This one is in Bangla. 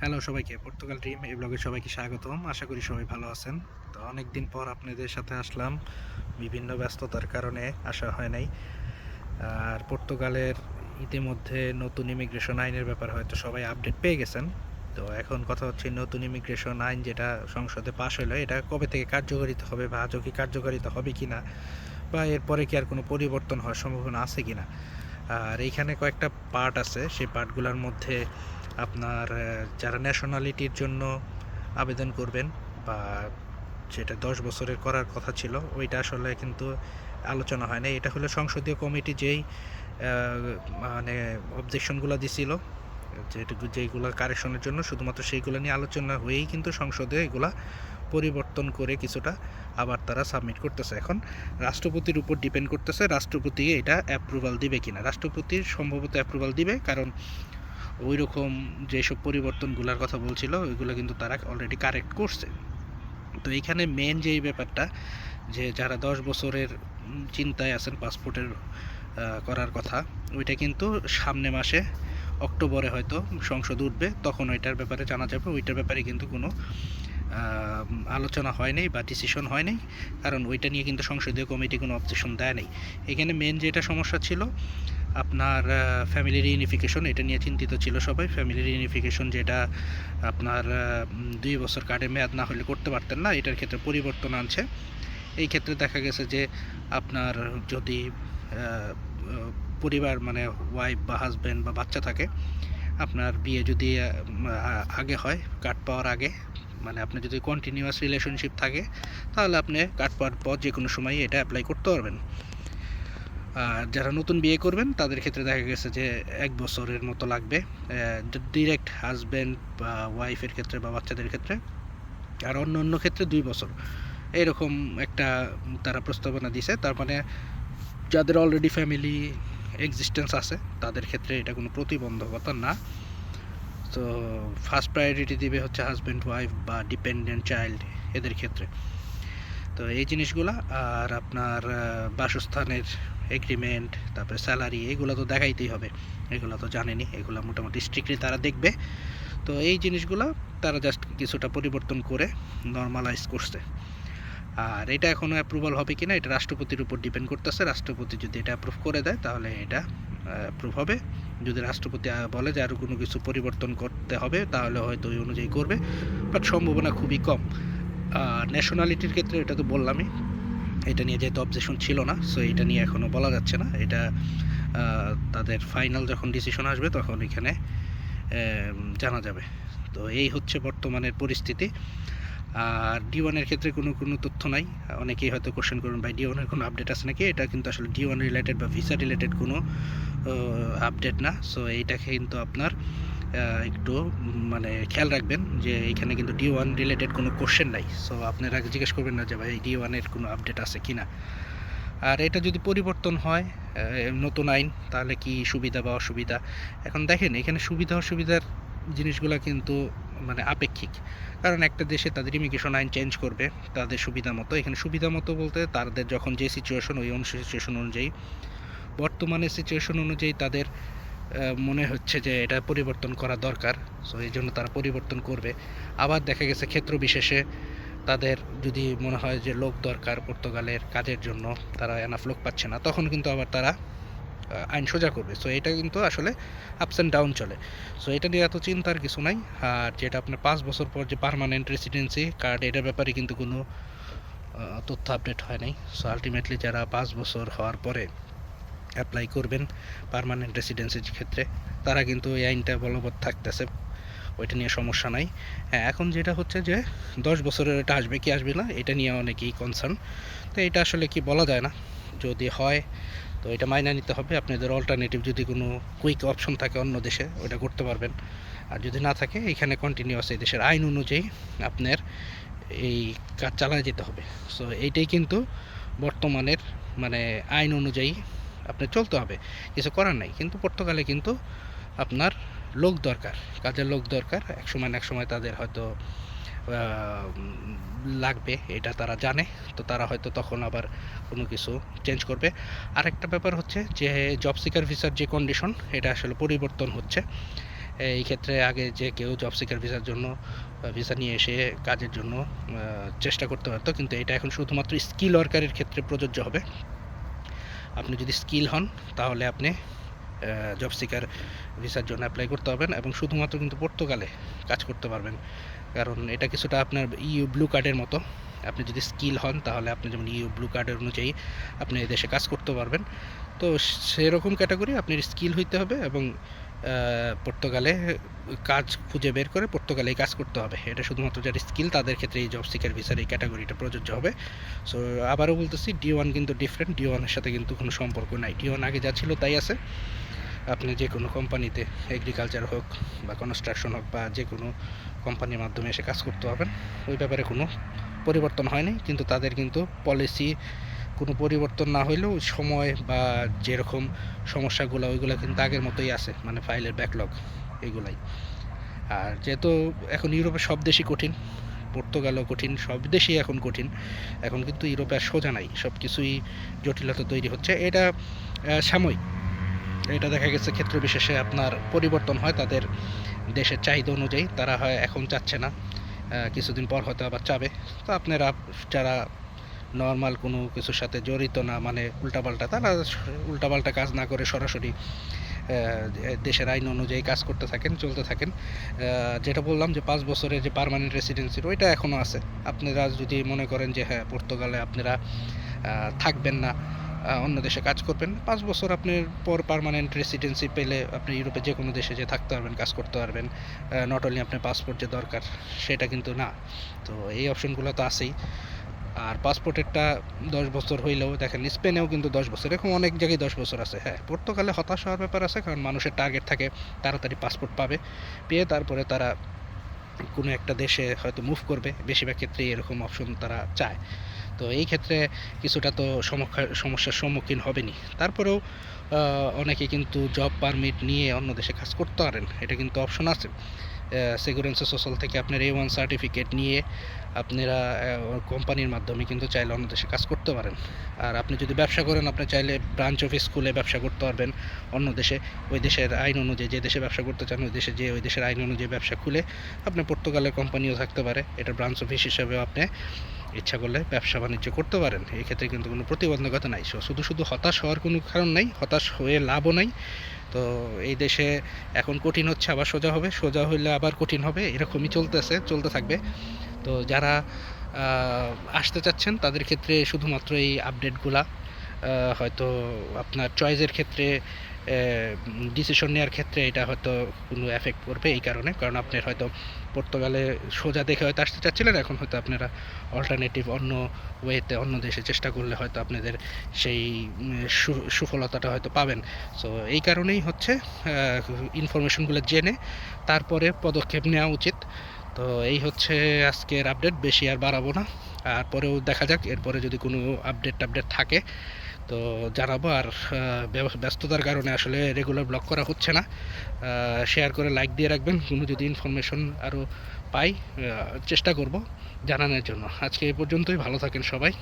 হ্যালো সবাইকে পর্তুগাল টিম এই ব্লগে সবাইকে স্বাগতম। আশা করি সবাই ভালো আছেন। তো অনেক দিন পর আপনাদের সাথে আসলাম। বিভিন্ন ব্যস্ততার কারণে আসা হয় নাই। আর পর্তুগালের ইতিমধ্যে নতুন ইমিগ্রেশন আইনের ব্যাপারে হয়তো সবাই আপডেট পেয়ে গেছেন। তো এখন কথা হচ্ছে নতুন ইমিগ্রেশন আইন যেটা সংসদে পাশ হলো এটা কবে থেকে কার্যকারিতা হবে বা আজও কি কার্যকারিতা হবে কি না বা এরপরে কি আর কোনো পরিবর্তন হওয়ার সম্ভাবনা আছে কি না আর এইখানে কয়েকটা পার্ট আছে। সেই পার্টগুলোর মধ্যে আপনার যারা ন্যাশনালিটির জন্য আবেদন করবেন বা যেটা দশ বছরের করার কথা ছিল, ওইটা আসলে কিন্তু আলোচনা হয় না এটা হলো সংসদীয় কমিটি যেই মানে অবজেকশনগুলো দিছিল, যেটুকু, যেইগুলো কারেকশনের জন্য, শুধুমাত্র সেইগুলো নিয়ে আলোচনা হয়েই কিন্তু সংসদে এগুলা পরিবর্তন করে কিছুটা আবার তারা সাবমিট করতেছে। এখন রাষ্ট্রপতির উপর ডিপেন্ড করতেছে, রাষ্ট্রপতি এটা অ্যাপ্রুভাল দিবে কিনা। রাষ্ট্রপতি সম্ভবত অ্যাপ্রুভাল দিবে, কারণ ওই রকম যেসব পরিবর্তনগুলোর কথা বলছিল, ওইগুলো কিন্তু তারা অলরেডি কারেক্ট করছে। তো এইখানে মেন যেই ব্যাপারটা, যে যারা দশ বছরের চিন্তায় আছেন পাসপোর্টের করার কথা, ওইটা কিন্তু সামনে মাসে অক্টোবরে হয়তো সংসদ উঠবে, তখন ওইটার ব্যাপারে জানা যাবে, ওইটার ব্যাপারে কিন্তু কোনো আলোচনা হয় নাই বা ডিসিশন হয় নাই কারণ ওইটা নিয়ে কিন্তু সংসদীয় কমিটি কোনো অবজেকশন দেয় নাই। এখানে মেন যেটা সমস্যা ছিল, আপনার ফ্যামিলি রিউনিফিকেশন এটা নিয়ে চিন্তিত ছিল সবাই। ফ্যামিলি রিউনিফিকেশন যেটা আপনার দুই বছর কার্ডে মেয়াদ না হলে করতে পারতেন না, এটার ক্ষেত্রে পরিবর্তন আনছে। এই ক্ষেত্রে দেখা গেছে যে আপনার যদি পরিবার মানে ওয়াইফ বা হাজব্যান্ড বা বাচ্চা থাকে, আপনার বিয়ে যদি আগে হয়, কার্ড পাওয়ার আগে মানে আপনি যদি কন্টিনিউয়াস রিলেশনশিপ থাকে, তাহলে আপনি কার্ড পাওয়ার পর যে কোনো সময় এটা অ্যাপ্লাই করতে পারবেন। আর যারা নতুন বিয়ে করবেন, তাদের ক্ষেত্রে দেখা গেছে যে এক বছরের মতো লাগবে। ডিরেক্ট হাজব্যান্ড বা ওয়াইফের ক্ষেত্রে বা বাচ্চাদের ক্ষেত্রে। আর অন্য অন্য ক্ষেত্রে দুই বছর। এরকম একটা তারা প্রস্তাবনা দিছে। তার মানে যাদের অলরেডি ফ্যামিলি এক্সিস্টেন্স আছে, তাদের ক্ষেত্রে এটা কোনো প্রতিবন্ধকতা না। তো ফার্স্ট প্রায়োরিটি দিবে হচ্ছে হাজব্যান্ড ওয়াইফ বা ডিপেন্ডেন্ট চাইল্ড এদের ক্ষেত্রে। তো এই জিনিসগুলো আর আপনার বাসস্থানের এগ্রিমেন্ট তারপরে স্যালারি এগুলো তো দেখাইতেই হবে। এগুলো তো জানেনি, এগুলো মোটামুটি স্ট্রিক্টলি তারা দেখবে। তো এই জিনিসগুলো তারা জাস্ট কিছুটা পরিবর্তন করে নর্মালাইজ করছে। আর এটা এখনও অ্যাপ্রুভাল হবে কিনা, এটা রাষ্ট্রপতির উপর ডিপেন্ড করতেছে। রাষ্ট্রপতি যদি এটা অ্যাপ্রুভ করে দেয়, তাহলে এটা অ্যাপ্রুভ হবে। যদি রাষ্ট্রপতি বলে যে আরও কোনো কিছু পরিবর্তন করতে হবে, তাহলে হয়তো ওই অনুযায়ী করবে। বাট সম্ভাবনা খুবই কম। ন্যাশনালিটির ক্ষেত্রে এটা তো বললামই। এটা নিয়ে যেহেতু অবজেকশন ছিল না সো এটা নিয়ে এখনও বলা যাচ্ছে না। এটা তাদের ফাইনাল যখন ডিসিশন আসবে, তখন এখানে জানা যাবে। তো এই হচ্ছে বর্তমানের পরিস্থিতি। আর ডি ওয়ানের ক্ষেত্রে কোনো কোনো তথ্য নাই। অনেকেই হয়তো কোশ্চেন করবেন, ভাই ডি ওয়ানের কোনো আপডেট আছে নাকি? এটা কিন্তু আসলে ডি ওয়ান রিলেটেড বা ভিসা রিলেটেড কোনো আপডেট না। সো এইটা কিন্তু আপনার একটু মানে খেয়াল রাখবেন যে এখানে কিন্তু ডি ওয়ান রিলেটেড কোনো কোশ্চেন নাই। সো আপনারা জিজ্ঞেস করবেন না যে, ভাই ডি ওয়ানের কোনো আপডেট আছে কি না? আর এটা যদি পরিবর্তন হয় নতুন আইন, তাহলে কি সুবিধা বা অসুবিধা? এখন দেখেন, এখানে সুবিধা, অসুবিধার জিনিসগুলো কিন্তু মানে আপেক্ষিক। কারণ একটা দেশে তাদের ইমিগ্রেশন আইন চেঞ্জ করবে, তাদের সুবিধা মতো। এখানে সুবিধা মতো বলতে তাদের যখন যে সিচুয়েশন ওই অনু সিচুয়েশন অনুযায়ী। বর্তমানে সিচুয়েশন অনুযায়ী তাদের মনে হচ্ছে যে এটা পরিবর্তন করা দরকার। সো এই জন্য তারা পরিবর্তন করবে। আবার দেখা গেছে ক্ষেত্র বিশেষে তাদের যদি মনে হয় যে লোক দরকার পর্তুগালের কাজের জন্য, তারা এনাফ লোক পাচ্ছে না। তখন কিন্তু আবার তারা আইন সোজা করবে। সো এটা কিন্তু আসলে আপস অ্যান্ড ডাউন চলে। সো এটা নিয়ে এত চিন্তার কিছু নাই। আর যেটা আপনার পাঁচ বছর পর যে পার্মানেন্ট রেসিডেন্সি কার্ড এটার ব্যাপারে কিন্তু কোনো তথ্য আপডেট হয় নাই। সো আলটিমেটলি যারা পাঁচ বছর হওয়ার পরে অ্যাপ্লাই করবেন পার্মানেন্ট রেসিডেন্সির ক্ষেত্রে, তারা কিন্তু এই আইনটা বলবৎ থাকতেছে। ওইটা নিয়ে সমস্যা নাই। হ্যাঁ এখন যেটা হচ্ছে যে দশ বছরের এটা আসবে কি আসবে না, এটা নিয়ে অনেকেই কনসার্ন তো এটা আসলে কি বলা যায় না? যদি হয় তো এটা মাইনা নিতে হবে। আপনাদের অল্টারনেটিভ যদি কোনো কুইক অপশন থাকে অন্য দেশে ওটা করতে পারবেন। আর যদি না থাকে, এখানে কন্টিনিউয়াস এই দেশের আইন অনুযায়ী আপনার এই কাজ চালায় যেতে হবে। সো এইটাই কিন্তু বর্তমানের মানে আইন অনুযায়ী আপনার চলতে হবে। কিছু করার নাই। কিন্তু পর্তুগালে কিন্তু আপনার লোক দরকার, কাজের লোক দরকার। এক সময় না এক সময় তাদের হয়তো লাগবে, এটা তারা জানে। তো তারা হয়তো তখন আবার কোনো কিছু চেঞ্জ করবে। আরেকটা ব্যাপার হচ্ছে যে জব সিকার ভিসার যে কন্ডিশন এটা আসলে পরিবর্তন হচ্ছে। এই ক্ষেত্রে আগে যে কেউ জব সিকার ভিসার জন্য ভিসা নিয়ে এসে কাজের জন্য চেষ্টা করতে পারতো। কিন্তু এটা এখন শুধুমাত্র স্কিল ওয়ার্কারের ক্ষেত্রে প্রযোজ্য হবে। আপনি যদি স্কিল হন, তাহলে আপনি জব সিকার ভিসার জন্য অ্যাপ্লাই করতে পারবেন এবং শুধুমাত্র কিন্তু পর্তুগালে কাজ করতে পারবেন। কারণ এটা কিছুটা আপনার ইউ ব্লু কার্ডের মতো। আপনি যদি স্কিল হন, তাহলে আপনি যেমন ইউ ব্লু কার্ডের অনুযায়ী আপনি দেশে কাজ করতে পারবেন। তো সেরকম ক্যাটাগরি আপনার স্কিল হইতে হবে এবং পর্তুগালে কাজ খুঁজে বের করে পর্তুগালেই কাজ করতে হবে। এটা শুধুমাত্র যারা স্কিল তাদের ক্ষেত্রে এই জব সিকার ভিসার এই ক্যাটাগরিটা প্রযোজ্য হবে। সো আবারও বলতেছি ডি ওয়ান কিন্তু ডিফারেন্ট ডি ওয়ানের সাথে কিন্তু কোনো সম্পর্ক নাই। ডি ওয়ান আগে যা ছিল তাই আছে। আপনি যে কোনো কোম্পানিতে এগ্রিকালচার হোক বা কনস্ট্রাকশন হোক বা যে কোনো কোম্পানির মাধ্যমে এসে কাজ করতে পারবেন, ওই ব্যাপারে কোনো পরিবর্তন হয়নি। কিন্তু তাদের কিন্তু পলিসি কোনো পরিবর্তন না হইলেও সময় বা যেরকম সমস্যাগুলো, ওইগুলো কিন্তু আগের মতোই আছে মানে ফাইলের ব্যাকলগ এগুলাই। আর যেহেতু এখন ইউরোপে সব দেশই কঠিন, পর্তুগালও কঠিন, সব দেশই এখন কঠিন, এখন কিন্তু ইউরোপে আর সোজা নাই সব কিছুই জটিলতা তৈরি হচ্ছে। এটা সাময়িক। এটা দেখা গেছে ক্ষেত্র বিশেষে আপনার পরিবর্তন হয়, তাদের দেশের চাহিদা অনুযায়ী তারা হয় এখন চাচ্ছে না। কিছুদিন পর হয়তো আবার চাবে। তো আপনারা যারা নর্মাল কোনো কিছুর সাথে জড়িত না মানে উল্টাপাল্টা, তারা উল্টাপাল্টা কাজ না করে সরাসরি দেশের আইন অনুযায়ী কাজ করতে থাকেন, চলতে থাকেন। যেটা বললাম যে পাঁচ বছরের যে পার্মানেন্ট রেসিডেন্সির ওইটা এখনও আছে। আপনারা যদি মনে করেন যে হ্যাঁ পর্তুগালে আপনারা থাকবেন না অন্য দেশে কাজ করবেন। পাঁচ বছর আপনার পর পার্মানেন্ট রেসিডেন্সি পেলে আপনি ইউরোপে যে কোনো দেশে যে থাকতে পারবেন, কাজ করতে পারবেন। নট অনলি আপনার পাসপোর্ট যে দরকার, সেটা কিন্তু না। তো এই অপশনগুলো তো আছেই। আর পাসপোর্টেরটা দশ বছর হইলেও, দেখেন স্পেনেও কিন্তু দশ বছর, এরকম অনেক জায়গায় দশ বছর আছে। হ্যাঁ পর্তুগালে হতাশ হওয়ার ব্যাপার আছে, কারণ মানুষের টার্গেট থাকে, তাড়াতাড়ি পাসপোর্ট পাবে। পেয়ে তারপরে তারা কোনো একটা দেশে হয়তো মুভ করবে, বেশিরভাগ ক্ষেত্রেই এরকম অপশন তারা চায়। তো এই ক্ষেত্রে কিছুটা তো সমস্যা সমস্যার সম্মুখীন হবেনি তারপরেও অনেকে কিন্তু জব পারমিট নিয়ে অন্য দেশে কাজ করতে পারেন। এটা কিন্তু অপশন আছে। সিকিউরেন্সি সোশ্যাল থেকে আপনার এ ওয়ান সার্টিফিকেট নিয়ে আপনারা কোম্পানির মাধ্যমে কিন্তু চাইলে অন্য দেশে কাজ করতে পারেন। আর আপনি যদি ব্যবসা করেন, আপনি চাইলে ব্রাঞ্চ অফিস খুলে ব্যবসা করতে পারবেন। অন্য দেশে, ওই দেশের আইন অনুযায়ী যে দেশে ব্যবসা করতে চান, ওই দেশে যে ওই দেশের আইন অনুযায়ী ব্যবসা খুলে আপনি পর্তুগালের কোম্পানিও থাকতে পারে। এটা ব্রাঞ্চ অফিস হিসেবেও আপনি ইচ্ছা করলে ব্যবসা বাণিজ্য করতে পারেন। এই ক্ষেত্রে কিন্তু কোনো প্রতিবন্ধকতা নাই। So, শুধু শুধু হতাশ হওয়ার কোনো কারণ নাই হতাশ হয়ে লাভও নাই। তো এই দেশে এখন কঠিন হচ্ছে আবার সোজা হবে সোজা হইলে আবার কঠিন হবে এরকমই চলতেছে চলতে থাকবে। তো যারা আসতে চাচ্ছেন তাদের ক্ষেত্রে শুধুমাত্র এই আপডেটগুলা হয়তো আপনার চয়েসের ক্ষেত্রে ডিসিশন নেওয়ার ক্ষেত্রে এটা হয়তো কোনো এফেক্ট করবে এই কারণে। কারণ আপনার হয়তো পর্তুগালে সোজা দেখে হয়তো আসতে চাচ্ছিলেন, এখন হয়তো আপনারা অল্টারনেটিভ অন্য ওয়েতে অন্য দেশে চেষ্টা করলে হয়তো আপনাদের সেই সুফলতাটা হয়তো পাবেন। সো এই কারণেই হচ্ছে ইনফরমেশনগুলো জেনে তারপরে পদক্ষেপ নেওয়া উচিত। তো এই হচ্ছে আজকের আপডেট বেশি আর বাড়াবো না। আর পরেও দেখা যাক, এরপরে যদি কোনো আপডেট আপডেট থাকে তো জানাব আর ব্যস্ততার কারণে আসলে রেগুলার ব্লগ করা হচ্ছে না। শেয়ার করে লাইক দিয়ে রাখবেন। কোনো যদি ইনফরমেশন আরও পাই চেষ্টা করব জানানোর জন্য। আজকে এ পর্যন্তই। ভালো থাকেন সবাই।